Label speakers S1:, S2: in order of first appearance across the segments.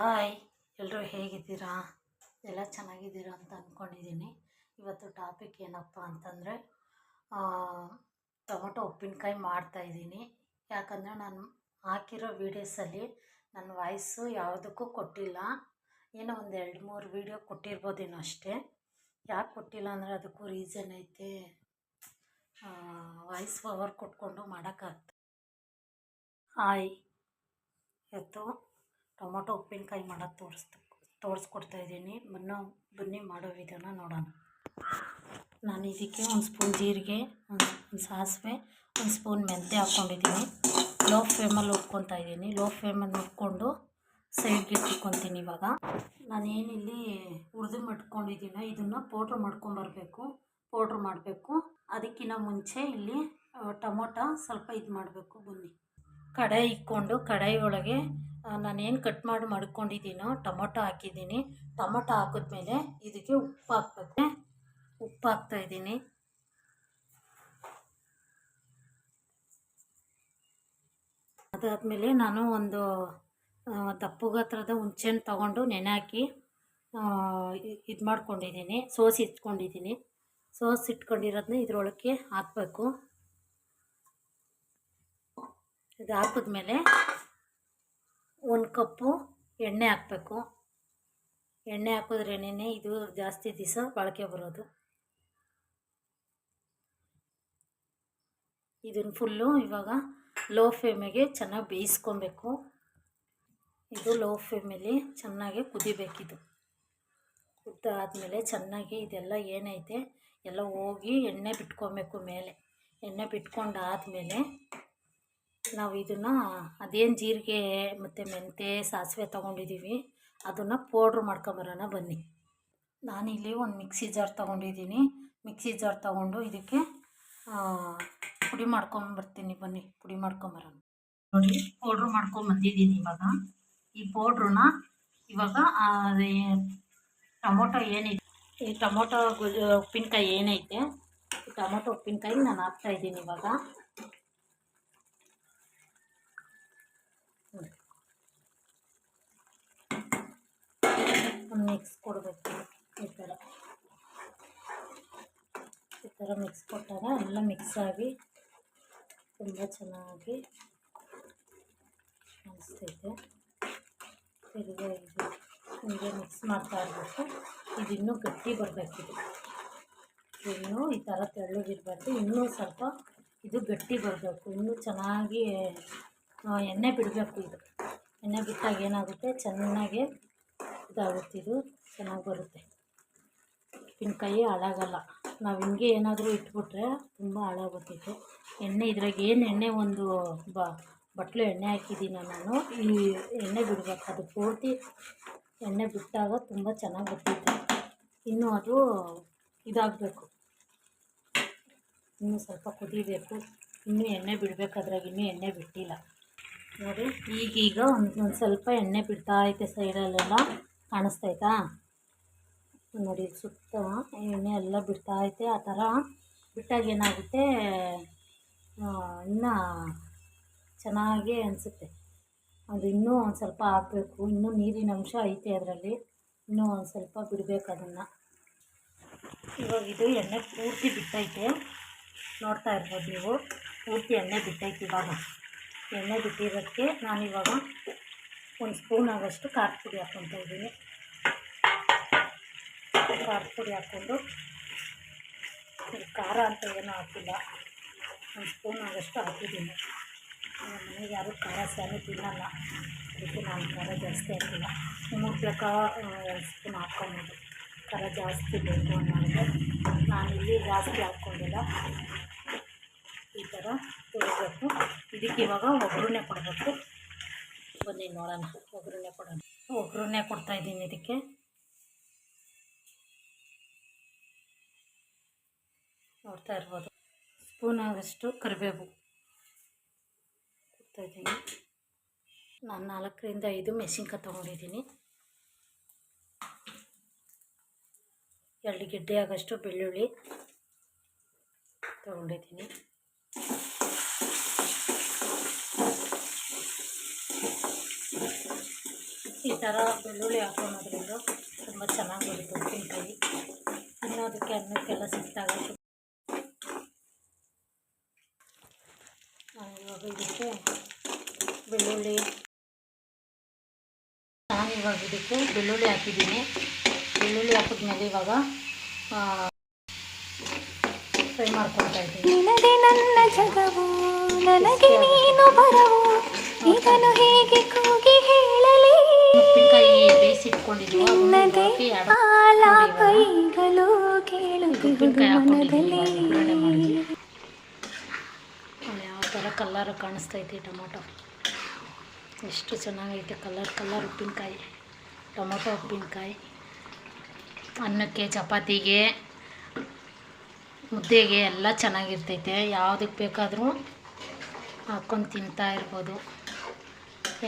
S1: Hi ಎಲ್ಲರೂ ಹೇಗಿದ್ದೀರಾ? ಎಲ್ಲ ಚೆನ್ನಾಗಿದ್ದೀರಾ ಅಂತ ಅಂದ್ಕೊಂಡಿದ್ದೀನಿ ಇವತ್ತು ಟಾಪಿಕ್ ಏನಪ್ಪ ಅಂತಂದರೆ ಟೊಮೊಟೊ ಉಪ್ಪಿನಕಾಯಿ ಮಾಡ್ತಾಯಿದ್ದೀನಿ ಯಾಕಂದರೆ ನಾನು ಹಾಕಿರೋ ವೀಡಿಯೋಸಲ್ಲಿ ನನ್ನ ವಾಯ್ಸು ಯಾವುದಕ್ಕೂ ಕೊಟ್ಟಿಲ್ಲ. ಏನೋ ಒಂದು ಎರಡು ಮೂರು ವೀಡಿಯೋ ಕೊಟ್ಟಿರ್ಬೋದೇನೋ ಅಷ್ಟೇ. ಯಾಕೆ ಕೊಟ್ಟಿಲ್ಲ ಅಂದರೆ ಅದಕ್ಕೂ ರೀಸನ್ ಐತೆ. ವಾಯ್ಸ್ ಪವರ್ ಕೊಟ್ಕೊಂಡು ಮಾಡೋಕ್ಕಾಗ್ತದೆ ಹಾಯ್ ಇವತ್ತು ಟೊಮೊಟೊ ಉಪ್ಪಿನಕಾಯಿ ಮಾಡೋದು ತೋರಿಸ್ತು, ತೋರಿಸ್ಕೊಡ್ತಾ ಇದ್ದೀನಿ. ಬನ್ನಿ ಬನ್ನಿ ಮಾಡೋ ವಿಧಾನ ನೋಡೋಣ. ನಾನು ಇದಕ್ಕೆ ಒಂದು ಸ್ಪೂನ್ ಜೀರಿಗೆ, ಒಂದು ಸಾಸಿವೆ, ಒಂದು ಸ್ಪೂನ್ ಮೆಂತ್ಯ ಹಾಕ್ಕೊಂಡಿದ್ದೀನಿ. ಲೋ ಫ್ಲೇಮಲ್ಲಿ ಹುರ್ಕೊತಾ ಇದ್ದೀನಿ. ಲೋ ಫ್ಲೇಮಲ್ಲಿ ಹುರ್ಕೊಂಡು ಸೈಡ್ಗೆ ಇಟ್ಕೊತೀನಿ ಇವಾಗ. ನಾನೇನಿಲ್ಲಿ ಹುರಿದು ಮಟ್ಕೊಂಡಿದ್ದೀನೋ. ಇದನ್ನು ಪೌಡ್ರ್ ಮಾಡ್ಕೊಂಬರ್ಬೇಕು ಪೌಡ್ರ್ ಮಾಡಬೇಕು. ಅದಕ್ಕಿಂತ ಮುಂಚೆ ಇಲ್ಲಿ ಟೊಮೊಟೊ ಸ್ವಲ್ಪ ಇದು ಮಾಡಬೇಕು ಬನ್ನಿ. ಕಡಾಯಿ ಇಕ್ಕೊಂಡು ಕಡಾಯಿ ಒಳಗೆ ನಾನೇನು ಕಟ್ ಮಾಡಿ, ಮಡ್ಕೊಂಡಿದ್ದೀನೋ, ಟೊಮೊಟೊ ಹಾಕಿದ್ದೀನಿ. ಟೊಮೊಟೊ ಹಾಕಿದ್ಮೇಲೆ ಇದಕ್ಕೆ ಉಪ್ಪು ಹಾಕ್ಬೇಕು. ಉಪ್ಪು ಹಾಕ್ತಾಯಿದ್ದೀನಿ ಅದಾದಮೇಲೆ ನಾನು ಒಂದು ದಪ್ಪಗ ಗಾತ್ರದ ಹುಣ್ಸೆಹಣ್ಣು ತೊಗೊಂಡು ನೆನೆ ಹಾಕಿ ಇದು ಮಾಡ್ಕೊಂಡಿದ್ದೀನಿ. ಸೋಸಿ ಇಟ್ಕೊಂಡಿದ್ದೀನಿ. ಸೋಸಿ ಇಟ್ಕೊಂಡಿರೋದನ್ನ ಇದ್ರೊಳಗೆ ಹಾಕಬೇಕು. ಇದು ಹಾಕಿದ್ಮೇಲೆ ಒಂದು ಕಪ್ಪು ಎಣ್ಣೆ ಹಾಕಬೇಕು. ಎಣ್ಣೆ ಹಾಕಿದ್ರೇನೆ ಇದು ಜಾಸ್ತಿ ದಿವಸ ಬಾಳಿಕೆ ಬರೋದು. ಇದನ್ನು ಫುಲ್ಲು ಇವಾಗ ಲೋ ಫ್ಲೇಮಿಗೆ ಚೆನ್ನಾಗಿ ಬೇಯಿಸ್ಕೊಬೇಕು. ಇದು ಲೋ ಫ್ಲೇಮಲ್ಲಿ ಚೆನ್ನಾಗಿ ಕುದಿಬೇಕಿದು. ಕುದ್ದಾದಮೇಲೆ ಚೆನ್ನಾಗಿ ಇದೆಲ್ಲ ಏನೈತೆ? ಎಲ್ಲ ಹೋಗಿ ಎಣ್ಣೆ ಬಿಟ್ಕೊಬೇಕು ಮೇಲೆ. ಎಣ್ಣೆ ಬಿಟ್ಕೊಂಡಾದಮೇಲೆ ನಾವು ಇದನ್ನು ಅದೇನು ಜೀರಿಗೆ ಮತ್ತು ಮೆಂತ್ಯ ಸಾಸಿವೆ ತೊಗೊಂಡಿದ್ದೀವಿ ಅದನ್ನು ಪೌಡ್ರ್ ಮಾಡ್ಕೊಂಬರೋಣ ಬನ್ನಿ. ನಾನಿಲ್ಲಿ ಒಂದು ಮಿಕ್ಸಿ ಜಾರ್ ತೊಗೊಂಡಿದ್ದೀನಿ ಮಿಕ್ಸಿ ಜಾರ್ ತೊಗೊಂಡು ಇದಕ್ಕೆ ಪುಡಿ ಮಾಡ್ಕೊಂಬರ್ತೀನಿ ಬನ್ನಿ, ಪುಡಿ ಮಾಡ್ಕೊಂಬರೋಣ. ನೋಡಿ ಪೌಡ್ರ್ ಮಾಡ್ಕೊಂಬಂದಿದ್ದೀನಿ ಇವಾಗ. ಈ ಪೌಡ್ರನ್ನ ಇವಾಗ ಟೊಮೊಟೊ ಏನಿದೆ, ಈ ಟೊಮೊಟೊ ಉಪ್ಪಿನಕಾಯಿ ಏನೈತೆ ಟೊಮೊಟೊ, ಉಪ್ಪಿನಕಾಯಿ ನಾನು ಹಾಕ್ತಾಯಿದ್ದೀನಿ ಇವಾಗ. ಮಿಕ್ಸ್ ಕೊಡಬೇಕು ಈ ಥರ. ಈ ಥರ ಮಿಕ್ಸ್ ಕೊಟ್ಟಾಗ ಎಲ್ಲ ಮಿಕ್ಸ್ ಆಗಿ ತುಂಬ ಚೆನ್ನಾಗಿ ಅನಿಸ್ತೈತೆ ತಿರುಗ ಇದು ಹೀಗೆ ಮಿಕ್ಸ್ ಮಾಡ್ತಾ ಇರಬೇಕು. ಇದು ಇನ್ನೂ ಗಟ್ಟಿ ಬರಬೇಕಿದೆ. ಇನ್ನೂ ಈ ಥರ ತೆಳ್ಳಗಿರಬಾರ್ದು ಇನ್ನೂ ಸ್ವಲ್ಪ ಇದು ಗಟ್ಟಿ ಬರಬೇಕು. ಇನ್ನೂ ಚೆನ್ನಾಗಿ ಎಣ್ಣೆ ಬಿಡಬೇಕು ಇದು. ಎಣ್ಣೆ ಬಿಟ್ಟಾಗ ಏನಾಗುತ್ತೆ? ಚೆನ್ನಾಗಿ ಇದಾಗುತ್ತೆ ಇದು, ಚೆನ್ನಾಗಿ ಬರುತ್ತೆ. ಉಪ್ಪಿನಕಾಯಿ ಹಾಳಾಗಲ್ಲ. ನಾವು ಹಿಂಗೆ ಏನಾದರೂ ಇಟ್ಬಿಟ್ರೆ ತುಂಬ ಹಾಳಾಗುತ್ತಿತ್ತು ಎಣ್ಣೆ ಇದ್ರಾಗ ಏನು ಎಣ್ಣೆ ಒಂದು ಬ, ಬಟ್ಲು ಎಣ್ಣೆ ಹಾಕಿದ್ದೀನ ನಾನು, ಈ ಎಣ್ಣೆ ಬಿಡಬೇಕು. ಅದು ಪೂರ್ತಿ ಎಣ್ಣೆ ಬಿಟ್ಟಾಗ ತುಂಬ ಚೆನ್ನಾಗಿ ಬರ್ತಿತ್ತು. ಇನ್ನೂ ಅದು ಇದಾಗಬೇಕು. ಇನ್ನೂ ಸ್ವಲ್ಪ ಕುದಿಬೇಕು. ಇನ್ನೂ ಎಣ್ಣೆ ಬಿಡಬೇಕು, ಅದ್ರಾಗ ಇನ್ನೂ ಎಣ್ಣೆ ಬಿಟ್ಟಿಲ್ಲ. ನೋಡಿ, ಈಗೀಗ ಒಂದು ಒಂದು ಸ್ವಲ್ಪ ಎಣ್ಣೆ ಬಿಡ್ತಾ ಐತೆ ಸೈಡಲ್ಲೆಲ್ಲ. ಕಾಣಿಸ್ತೈತಾ ನೋಡಿ, ಸುತ್ತ ಎಣ್ಣೆ ಎಲ್ಲ ಬಿಡ್ತಾ ಐತೆ ಆ ಥರ. ಬಿಟ್ಟಾಗ ಏನಾಗುತ್ತೆ ಇನ್ನೂ ಚೆನ್ನಾಗಿ ಅನಿಸುತ್ತೆ. ಅದು ಇನ್ನೂ ಒಂದು ಸ್ವಲ್ಪ ಹಾಕಬೇಕು. ಇನ್ನೂ ನೀರಿನ ಅಂಶ ಐತೆ ಅದರಲ್ಲಿ. ಇನ್ನೂ ಒಂದು ಸ್ವಲ್ಪ ಬಿಡಬೇಕು ಅದನ್ನು. ಇವಾಗ ಇದು ಎಣ್ಣೆ ಪೂರ್ತಿ ಬಿಟ್ಟೈತೆ. ನೋಡ್ತಾ ಇರ್ಬೋದು ನೀವು. ಪೂರ್ತಿ ಎಣ್ಣೆ ಬಿಟ್ಟೈತೆ ಇವಾಗ. ಎಣ್ಣೆ ಬಿಟ್ಟಿರೋದಕ್ಕೆ ನಾನಿವಾಗ ಒಂದು ಸ್ಪೂನ್ ಆಗೋಷ್ಟು ಖಾರ ಪುಡಿ ಹಾಕ್ಕೊತಾ ಇದ್ದೀನಿ. ಖಾರ ಪುಡಿ ಹಾಕ್ಕೊಂಡು ಖಾರ ಅಂತ ಏನೂ ಹಾಕಿಲ್ಲ. ಒಂದು ಸ್ಪೂನ್ ಆಗೋಷ್ಟು ಹಾಕಿದ್ದೀನಿ. ನಮ್ಮ ಮನೆಗೆ ಯಾರೂ ಖಾರ ಸ್ಯಾನು ತಿನ್ನಲ್ಲ. ಅದಕ್ಕೆ ನಾನು ಖಾರ ಜಾಸ್ತಿ ಹಾಕಿಲ್ಲ. ಮೂರು ಬೇಕಾ ಎರಡು ಸ್ಪೂನ್ ಹಾಕ್ಕೊಬೋದು ಖಾರ ಜಾಸ್ತಿ ಬೇಕು ಅನ್ನೋದು ನಾನು ಇಲ್ಲಿ ಜಾಸ್ತಿ ಹಾಕ್ಕೊಂಡಿಲ್ಲ. ಈ ಥರ ತೊಳಿಬೇಕು ಇದಕ್ಕೆ ಇವಾಗ ಒಗ್ಗರಣೆ ಕೊಡಬೇಕು. ಬನ್ನಿ ನೋಡೋಣ. ಒಗ್ಗರಣೆ ಕೊಡೋಣ. ಒಗ್ಗರಣೆ ಕೊಡ್ತಾಯಿದ್ದೀನಿ ಇದಕ್ಕೆ. ನೋಡ್ತಾ ಇರ್ಬೋದು. ಸ್ಪೂನ್ ಆಗೋಷ್ಟು ಕರಿಬೇವು ಕೊಡ್ತಾಯಿದ್ದೀನಿ ನಾನು ನಾಲ್ಕರಿಂದ ಐದು ಮೆಣಸಿನ್ಕಾಯಿ ತೊಗೊಂಡಿದ್ದೀನಿ. ಎರಡು ಗೆಡ್ಡೆ ಆಗಷ್ಟು ಬೆಳ್ಳುಳ್ಳಿ ತೊಗೊಂಡಿದ್ದೀನಿ. ಥರ ಬೆಳ್ಳುಳ್ಳಿ ಹಾಕೊಳೋದ್ರಿಂದ ತುಂಬ ಚೆನ್ನಾಗಿ ಬರುತ್ತೆ ಉಪ್ಪಿನಕಾಯಿ. ತಿನ್ನೋದಕ್ಕೆ ಅನ್ನಕ್ಕೆಲ್ಲ ಸಿಕ್ತಾಗ ಇವಾಗ ಇದಕ್ಕೆ ಬೆಳ್ಳುಳ್ಳಿ. ನಾನು ಇವಾಗ ಇದಕ್ಕೆ ಬೆಳ್ಳುಳ್ಳಿ ಹಾಕಿದ್ದೀನಿ. ಬೆಳ್ಳುಳ್ಳಿ ಹಾಕಿದ್ಮೇಲೆ ಇವಾಗ ಫ್ರೈ ಮಾಡ್ಕೊಳ್ತಾ ಇದ್ದೀನಿ.
S2: ನಿನಗೆ ನನ್ನ ಜಗವು ನನಗೆ ನೀನು ಬರವು ಇದನ್ನು ಹೇಗೆ ಕೂಗಿ ನಿನ್ನದೇ ಆಲಾಪ ಈಗಲೂ ಮನದಲ್ಲಿ.
S1: ಯಾವ ಥರ ಕಲ್ಲರ್ ಕಾಣಿಸ್ತೈತಿ ಟೊಮೊಟೊ. ಎಷ್ಟು ಚೆನ್ನಾಗೈತೆ ಕಲರ್ ಕಲರ್ ಉಪ್ಪಿನಕಾಯಿ. ಟೊಮೊಟೊ ಉಪ್ಪಿನಕಾಯಿ. ಅನ್ನಕ್ಕೆ ಚಪಾತಿಗೆ ಮುದ್ದೆಗೆ ಎಲ್ಲ ಚೆನ್ನಾಗಿರ್ತೈತೆ. ಯಾವುದಕ್ಕೆ ಬೇಕಾದರೂ ಹಾಕ್ಕೊಂಡು ತಿಂತಾ ಇರ್ಬೋದು.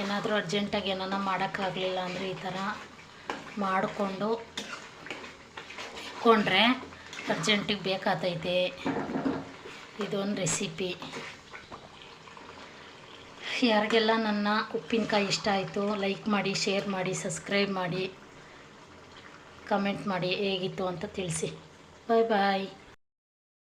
S1: ಏನಾದರೂ ಅರ್ಜೆಂಟಾಗಿ ಏನಾನ ಮಾಡೋಕ್ಕಾಗಲಿಲ್ಲ ಅಂದರೆ ಈ ಥರ ಮಾಡಿಕೊಂಡು ಇಟ್ಕೊಂಡ್ರೆ ಅರ್ಜೆಂಟಿಗೆ ಬೇಕಾತೈತೆ. ಇದೊಂದು ರೆಸಿಪಿ. ಯಾರಿಗೆಲ್ಲ ನನ್ನ ಉಪ್ಪಿನಕಾಯಿ ಇಷ್ಟ ಆಯಿತು, ಲೈಕ್ ಮಾಡಿ, ಶೇರ್ ಮಾಡಿ, ಸಬ್ಸ್ಕ್ರೈಬ್ ಮಾಡಿ, ಕಮೆಂಟ್ ಮಾಡಿ ಹೇಗಿತ್ತು ಅಂತ ತಿಳಿಸಿ. ಬಾಯ್ ಬಾಯ್.